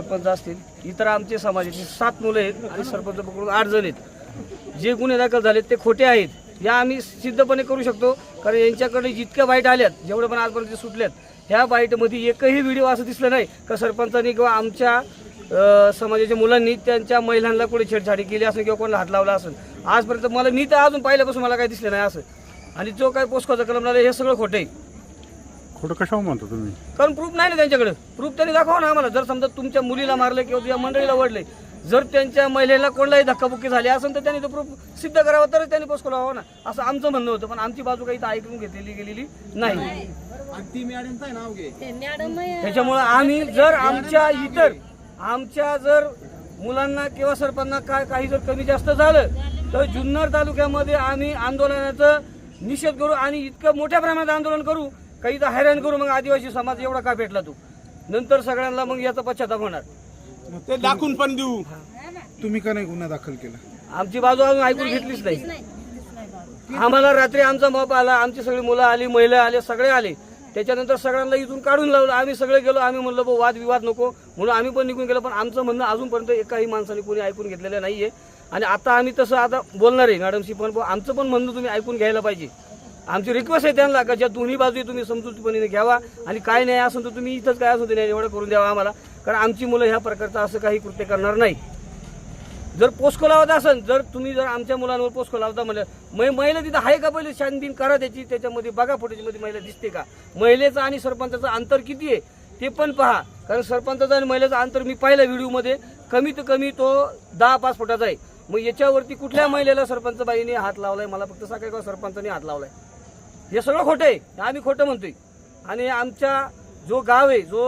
सरपंच असतील इतर आमचे समाजाचे सात मुलं आहेत आणि सरपंच पकडून आठ जण आहेत. जे गुन्हे दाखल झालेत ते खोटे आहेत. या आम्ही सिद्धपणे करू शकतो कारण यांच्याकडे जितक्या वाईट आल्यात जेवढे पण आजपर्यंत सुटल्यात ह्या बाईटमध्ये एकही व्हिडिओ असं दिसलं नाही. का सरपंचांनी किंवा आमच्या समाजाच्या मुलांनी त्यांच्या महिलांना कुठे छेडछाडी केली असेल किंवा कोणाला हात लावला असेल. आजपर्यंत मला मी तर अजून पाहिल्यापासून मला काही दिसलं नाही असं. आणि जो काही पोस्कोचा कलम लागला हे सगळं खोटं आहे. खोटं कशावर म्हणतो तुम्ही? कारण प्रूफ नाही ना त्यांच्याकडे. प्रूफ त्यांनी दाखवा ना आम्हाला. जर समजा तुमच्या मुलीला मारले किंवा तुझ्या मंडळीला ओढले जर त्यांच्या महिलेला कोणालाही धक्काबुक्की झाली असेल तर त्यांनी तो प्रूफ सिद्ध करावा तरच त्यांनी पोस्को लावा ना. असं आमचं म्हणणं होतं पण आमची बाजू काही इथं ऐकून घेतलेली गेलेली नाही. त्याच्यामुळं आम्ही जर आमच्या इतर आमच्या जर मुलांना किंवा सरपंचांना काय काही जर कमी जास्त झालं तर जुन्नर तालुक्यामध्ये आम्ही आंदोलनाचं निषेध करू आणि इतकं मोठ्या प्रमाणात आंदोलन करू काही तर हैराण करू मग आदिवासी समाज एवढा का भेटला तू? नंतर सगळ्यांना मग याचा पश्चाताप होणार. ते दाखवून पण देऊ. तुम्ही का नाही गुन्हा दाखल केला? आमची बाजू अजून ऐकून घेतलीच नाही. आम्हाला रात्री आमचा मप आला आमची सगळी मुलं आली महिला आले सगळे आले. त्याच्यानंतर सगळ्यांना इथून काढून लावलं. आम्ही सगळे गेलो आम्ही म्हणलं भाऊ वाद विवाद नको. म्हणून आम्ही पण निघून गेलो पण आमचं म्हणणं अजूनपर्यंत एकाही माणसाने कोणी ऐकून घेतलेलं नाहीये. आणि आता आम्ही तसं आता बोलणार आहे मॅडमशी पण बुवा, आमचं पण म्हणणं तुम्ही ऐकून घ्यायला पाहिजे. आमची रिक्वेस्ट आहे त्यांना का ज्या दोन्ही बाजू तुम्ही समजूतपणे घ्यावा आणि काय नाही असं तर तुम्ही इथंच काय असं ते नाही एवढं करून द्यावा आम्हाला. कारण आमची मुलं ह्या प्रकारचं असं काही कृत्य करणार नाही. जर पोस्को लावत असेल जर तुम्ही जर आमच्या मुलांवर पोस्को लावता म्हणलं मै- महिला तिथं आहे का पहिले? छानबीन करा त्याची त्याच्यामध्ये बघा फुटेजमध्ये महिला दिसते का? महिलेचं आणि सरपंचाचं अंतर किती आहे? ते पण पहा. कारण सरपंचाचं आणि महिलेचं अंतर मी पाहिलं व्हिडिओमध्ये. कमीत कमी तो दहा पाच फुटाचा आहे. मग याच्यावरती कुठल्या महिलेला सरपंच बाईने हात लावलाय? मला फक्त सकाळी का सरपंचाने हात लावलाय. हे सगळं खोटं आहे. आम्ही खोटं म्हणतोय. आणि आमच्या जो गाव आहे जो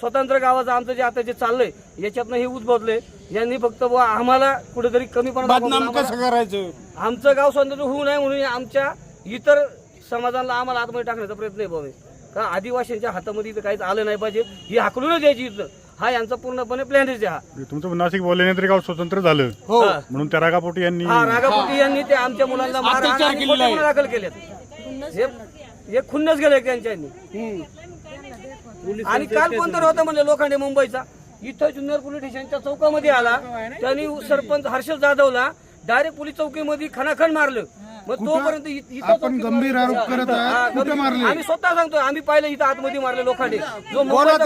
स्वतंत्र गावाचं आमचं जे आता जे चाललंय याच्यातनं हे उद्भवलंय. यांनी फक्त बुवा आम्हाला कुठेतरी कमी बदनाम कसं करायचं? आमचं गाव स्वतंत्र होऊ नये म्हणून आमच्या इतर समाजाला आम्हाला आतमध्ये टाकण्याचा प्रयत्न आहे बाबा का आदिवासींच्या हातामध्ये इथं काहीच आलं नाही पाहिजे. ही हाकलूनच द्यायची इथं. हा यांचा पूर्णपणे प्लॅनच आहे हा. म्हणजे तुमचं नाशिक बोलल्यानंतर गाव स्वतंत्र झालं. हो. म्हणून त्या रागापोटी यांनी हा रागापोटी यांनी ते आमच्या मुलांना दाखल केलेत. हे- हे खुन्नच गेले त्यांच्यानी. आणि काल कोणतरी होतं म्हणजे लोखंडे मुंबईचा? इथं जुन्नर पोलीस स्टेशनच्या चौकामध्ये आला. त्यांनी सरपंच हर्षल जाधवला डायरेक्ट पोलीस चौकीमध्ये खणाखण मारलं. मग तोपर्यंत इथं आपण गंभीर आरोप करत आहात? कुठे गंभीर- मारले? आम्ही स्वतः सांगतो आम्ही पाहिलं इथं आतमध्ये मारले लोखंडे. जो मुंबईचा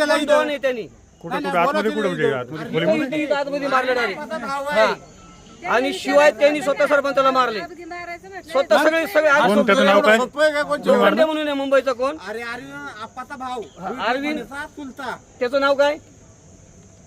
त्यांनी. कुठं कुठं आतमध्ये कुठं म्हणजे? आतमध्ये मारले डायरेक्ट. आणि शिवाय त्यांनी स्वतः सरपंचाला मारले. स्वतः सगळे सगळे आम्ही कोण? त्याचं नाव काय? म्हणून आहे मुंबईचा कोण? अरे अरविंद आप्पाचा भाऊ. अरविंद. चुलता त्याचं नाव काय?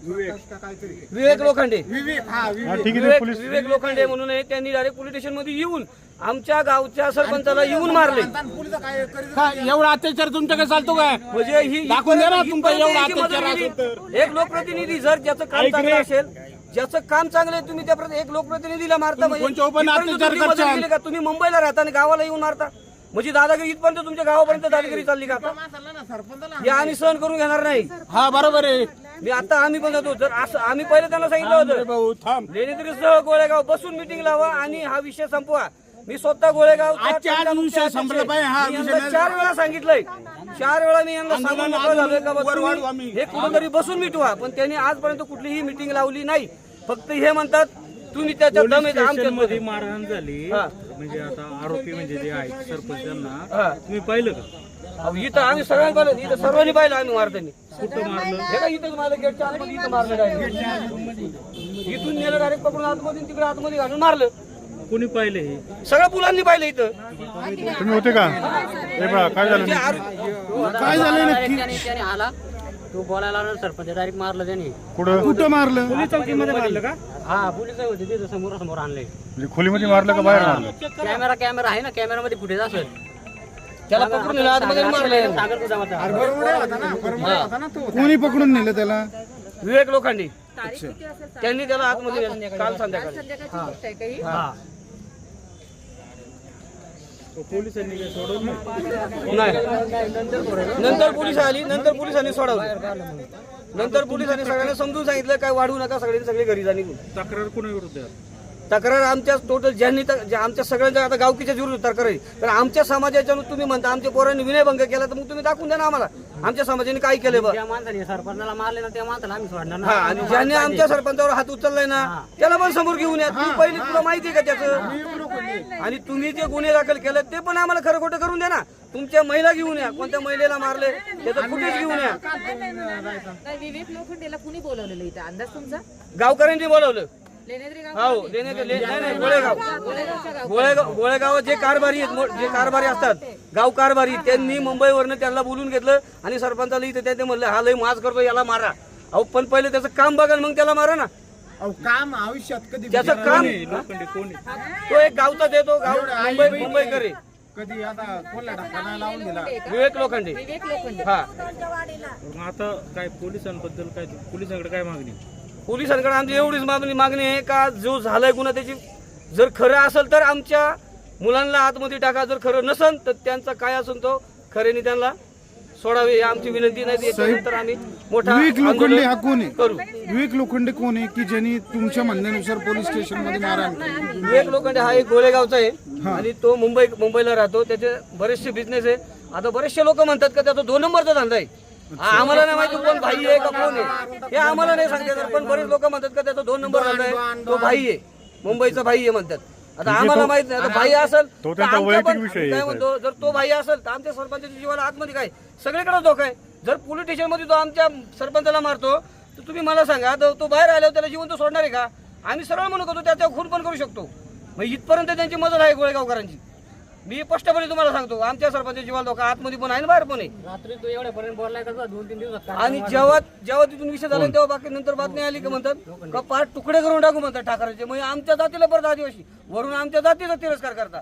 विवेक. लोखंडे. विवेक हा विवेक. ठीक आहे ते विवेक पोलीस विवेक लोखंडे म्हणून आहे. त्यांनी डायरेक्ट पोलीस स्टेशनमध्ये येऊन आमच्या गावच्या सरपंचाला येऊन मारले. का एवढा अत्याचार तुमच्याकडे चालतो काय? म्हणजे ही दाखवून द्या ना तुमचा एवढा अत्याचार. असेल एक लोकप्रतिनिधी जर ज्याचं काम चांगलं असेल ज्याचं काम चांगलं आहे तुम्ही त्या एक लोकप्रतिनिधीला मारता म्हणजे का? तुम्ही मुंबईला राहता आणि गावाला येऊन मारता. म्हणजे दादागिरी इथपर्यंत तुमच्या गावापर्यंत दादागिरी चालली का? आता हे आम्ही सहन करून घेणार नाही. हा बरोबर आहे. मी आता आम्ही पण जातो. जर असं आम्ही पहिले त्यांना सांगितलं अरे होतं. भाऊ थांब. लेणीद्रीसह गोळेगाव बसून मिटिंग लावा आणि हा विषय संपवा. मी स्वतः गोळेगाव आज विषय संपला पाहिजे, हा विषय नाही. चार वेळा सांगितलंय. चार वेळा मी यांना सांगून मोकळं झालोय का बा? तुम्ही. हे कुठंतरी बसून मिटवा. पण त्यांनी आजपर्यंत कुठलीही मिटिंग लावली नाही. फक्त हे म्हणतात तुम्ही त्याच्या दम येत आमच्यात मध्ये. मारहाण झाली. हा. म्हणजे आता आरोपी म्हणजे जे आहेत सरपंचांना हा. तुम्ही पाहिलं का? अहो, इथं आम्ही सगळ्यांनी पाहिलं. इथं सर्वांनी पाहिलं आम्ही मारतानी. कुठं मारलं? हे का इथं मारलं गेटच्या आतमध्ये इथं मारलं डायरेक्ट इथून नेलं डायरेक्ट पकडून आतमध्ये तिकडे आतमध्ये घालून मारलं. कोणी पाहिलं हे? सगळ्या मुलांनी पाहिलं इथं. तुम्ही होते का? हे बघा काय झालं? काय झालं नक्की? त्याने त्याने आला. तो बोलायला लागला सरपंच डायरेक्ट मारलं त्याने. कुठं? कुठं मारलं? पोलीस चौकीमध्ये मारलं का? हा पोलीस होते तिथं समोर समोर आणले म्हणजे खोलीमध्ये मारलं का बाहेर मारलं कॅमेरा कॅमेरा आहे ना कॅमेरामध्ये फुटेज असेल. त्याला पकडून नेलं आतमध्ये मारलं सागर कोणी पकडून नेलं त्याला? विवेक लोखंडे. त्यांनी त्याला आतमध्ये नेलं. काल संध्याकाळी. हा. पोलिसांनी काय सोडवलं नाही. नंतर पोलीस आली नंतर पोलिसांनी सोडवलं. नंतर पोलिसांनी सगळ्यांना समजून सांगितलं काय वाढवू नका सगळ्यांनी सगळे घरी जा निघून. तक्रार कोणाविरुद्ध आहे? तक्रार आमच्या टोटल ज्यांनी आमच्या सगळ्यांच्या आता गावकीच्या विरुद्ध तक्रार आहे. तर आमच्या समाजाच्या तुम्ही म्हणता आमच्या पोरांनी विनयभंग केला तर मग तुम्ही दाखवून द्या ना आम्हाला. आमच्या समाजाने काय केलं बा? ज्या माणसाने सरपंचाला मारले ना त्या माणसाला आम्ही सोडणार हा आणि ज्यांनी आमच्या सरपंचावर हात उचललाय ना त्याला पण समोर घेऊन या. ती पहिली तुला माहिती आहे का त्याचं? आणि तुम्ही जे गुन्हे दाखल केले ते पण आम्हाला खरं खोटं करून द्या ना. तुमच्या महिला घेऊन या. कोणत्या महिलेला मारले त्याचं फुटेज घेऊन या. काय विवेक लोखंडेला कुणी बोलवलेलं इथं? अंदाज तुमचा? गावकऱ्यांनी बोलवलं. हो गोळेगाव गोळेगाव जे कारभारी आहेत जे कारभारी असतात गाव कारभारी त्यांनी मुंबईवरनं त्यांना बोलून घेतलं आणि सरपंचाला इथे त्याने म्हणलं हा लय माज करतो याला मारा अहो पण पहिले त्याचं काम बघा मग त्याला मारा ना काम आयुष्यात कधी त्याचं काम तो एक गावचा देतो गाव मुंबई मुंबई करे कधी आता कोणला नाही लावून दिला विवेक लोखंडे विवेक लोखंडे हा मग आता काय पोलिसांबद्दल काय पोलिसांकडे काय मागणी पोलिसांकडे आमची एवढीच मागणी मागणी आहे का जो झालाय गुन्हा त्याची जर खरं असेल तर आमच्या मुलांना आतमध्ये टाका. जर खरं नसेल तर त्यांचा काय असेल तो खऱ्याने त्यांना सोडावे ही आमची विनंती नाही. याच्यानंतर आम्ही मोठा विवेक लोखंडे हा कोण आहे? करू. विवेक लोखंडे कोण आहे की ज्यांनी तुमच्या म्हणण्यानुसार पोलीस स्टेशनमध्ये मारहाण केली? विवेक लोखंडे हा एक गोळेगावचा आहे आणि तो मुंबई मुंबईला राहतो. त्याचे बरेचसे बिझनेस आहे. आता बरेचसे लोक म्हणतात का त्याचा दोन नंबरचा धंदा आहे. आम्हाला नाही माहिती कोण भाई आहे का कोण आहे. हे आम्हाला नाही सांगता येणार. पण बरेच लोक म्हणतात का त्याचा दोन नंबर आहे. तो भाई आहे. मुंबईचा भाई आहे म्हणतात. आता आम्हाला माहीत नाही. आता भाई असेल तो तर त्यांचा वैयक्तिक विषय आहे, काय. म्हणतो जर तो भाई असेल तर आमच्या सरपंचाच्या जीवाला आतमध्ये काय? सगळीकडे धोका आहे. जर पोलीस स्टेशनमध्ये तो आमच्या सरपंचाला मारतो तर तुम्ही मला सांगा तो तो बाहेर आल्यावर त्याला जिवंत सोडणार आहे का? आम्ही सरळ म्हणू करतो त्याच्यावर खून पण करू शकतो. मग इथपर्यंत त्यांची मदत आहे गोळेगावकरांची. मी स्पष्टपणे तुम्हाला सांगतो आमच्या सरपंचाच्या जीवाला धोका आतमध्ये पण आहे ना बाहेर पण आहे. रात्री तू एवढ्यापर्यंत बोललाय का दोन तीन दिवसात आणि जेव्हा जेव्हा तिथून विषय झाला तेव्हा बाकी नंतर बातमी आली का म्हणतात का पाच तुकडे करून टाकू म्हणतात ठाकरेचे. म्हणजे आमच्या जातीला परत आदिवासी. वरून आमच्या जातीचा तिरस्कार करतात.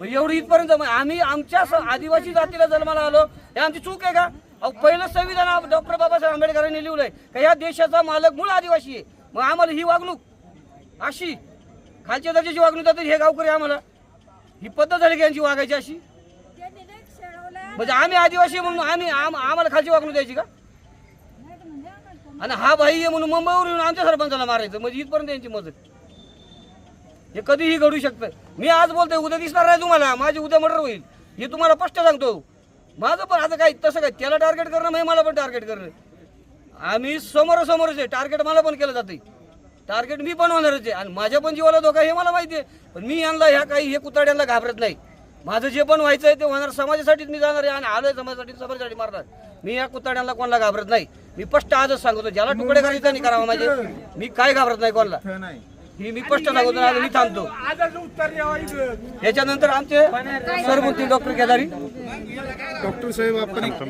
एवढी इथपर्यंत मग आम्ही आमच्या आदिवासी जातीला जन्माला आलो हे आमची चूक आहे का? अहो पहिलं संविधान डॉक्टर बाबासाहेब आंबेडकरांनी लिहिलंय का या देशाचा मालक मूळ आदिवासी आहे. मग आम्हाला ही वागणूक अशी खालच्या दर्जाची वागणूक देतात हे गावकरी आम्हाला ही पद्धत झाली की यांची वागायची अशी? म्हणजे आम्ही आदिवासी म्हणून आम्ही आम- आम्हाला खालची वागणूक द्यायची का? आणि हा भाई आहे म्हणून मुंबईवर येऊन आमच्या सरपंचाला मारायचं. म्हणजे इथपर्यंत यांची मदत हे कधीही घडू शकतं. मी आज बोलतोय उद्या दिसणार नाही तुम्हाला. माझी उद्या मर्डर होईल. हे तुम्हाला स्पष्ट सांगतो. माझं पण आता काय तसं काय त्याला टार्गेट करणं म्हणजे मला पण टार्गेट करणं. आम्ही समोरासमोरच आहे. टार्गेट मला पण केलं जाते टार्गेट मी पण होणारच आहे आणि माझ्या पण जीवाला धोका आहे हे मला माहिती आहे. पण मी यांना ह्या काही हे कुताड्यांना घाबरत नाही. माझं जे पण व्हायचं आहे ते होणार समाजासाठीच मी जाणार आहे आणि आलोय समाजासाठी समाजासाठी मारणार. मी या कुताड्यांना कोणाला घाबरत नाही. मी स्पष्ट आजच सांगतो ज्याला तुकडे करायचं त्यांनी करावा माझे मी काय घाबरत नाही कोणाला. नाही. ही मी स्पष्ट सांगतो आणि मी थांबतो. याच्यानंतर आमचे सरमूर्ती डॉक्टर केदारी. डॉक्टर साहेब आपण